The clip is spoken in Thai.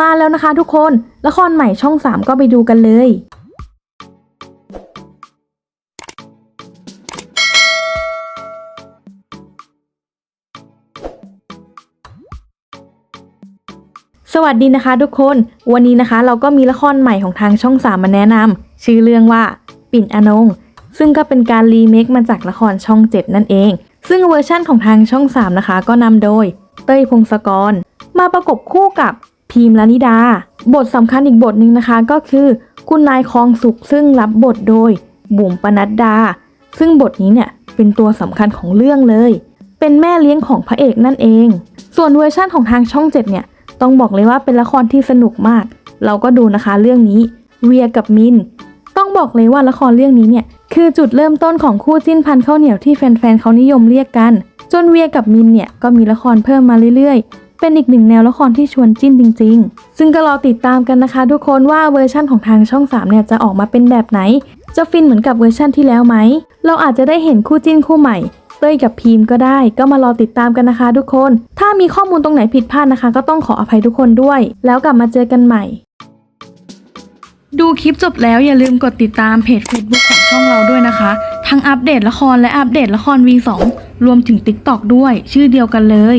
มาแล้วนะคะทุกคน ละครใหม่ช่อง 3 ก็ไปดูกันเลยสวัสดีนะคะทุกคน วันนี้นะคะเราก็มีละครใหม่ของทางช่อง3มาแนะนำชื่อเรื่องว่า ปิ่นอนง ซึ่งก็เป็นการรีเมคมาจากละครช่อง 7 นั่นเอง ซึ่งเวอร์ชั่นของทางช่อง 3 นะคะ ก็นำโดย เต้ยพงศกร มาประกบคู่กับ พีมลานิดา บทสำคัญอีกบทหนึ่งนะคะก็คือ คุณนายคองสุขซึ่งรับบทโดย บุ๋มปนัดดา ซึ่งบทนี้เนี่ยเป็นตัวสำคัญของเรื่องเลย เป็นแม่เลี้ยงของพระเอกนั่นเอง ส่วนเวอร์ชั่นของทางช่อง7เนี่ยต้องบอกเลยว่าเป็นละครที่สนุกมาก เราก็ดูนะคะเรื่องนี้เวียกับมิน ต้องบอกเลยว่าละครเรื่องนี้เนี่ยคือจุดเริ่มต้นของคู่จิ้นพันข้าวเหนียวที่แฟนๆเขานิยมเรียกกัน จนเวียกับมินเนี่ยก็มีละครเพิ่มมาเรื่อยๆ เป็นอีกหนึ่งแนวละครที่ชวนจิ้นจริง ๆ ซึ่งก็รอติดตามกันนะคะ ทุกคนว่าเวอร์ชั่นของทางช่อง 3 เนี่ยจะออกมาเป็นแบบไหน จะฟินเหมือนกับเวอร์ชั่นที่แล้วไหม เราอาจจะได้เห็นคู่จิ้นคู่ใหม่ เต้ยกับพีมก็ได้ ก็มารอติดตามกันนะคะ ทุกคน ถ้ามีข้อมูลตรงไหนผิดพลาดนะคะ ก็ต้องขออภัยทุกคนด้วย แล้วกลับมาเจอกันใหม่ ดูคลิปจบแล้วอย่าลืมกดติดตามเพจ Facebook ของช่องเราด้วยนะคะ ทั้งอัปเดตละครและอัปเดตละคร V2 รวมถึง TikTok ด้วย ชื่อเดียวกันเลย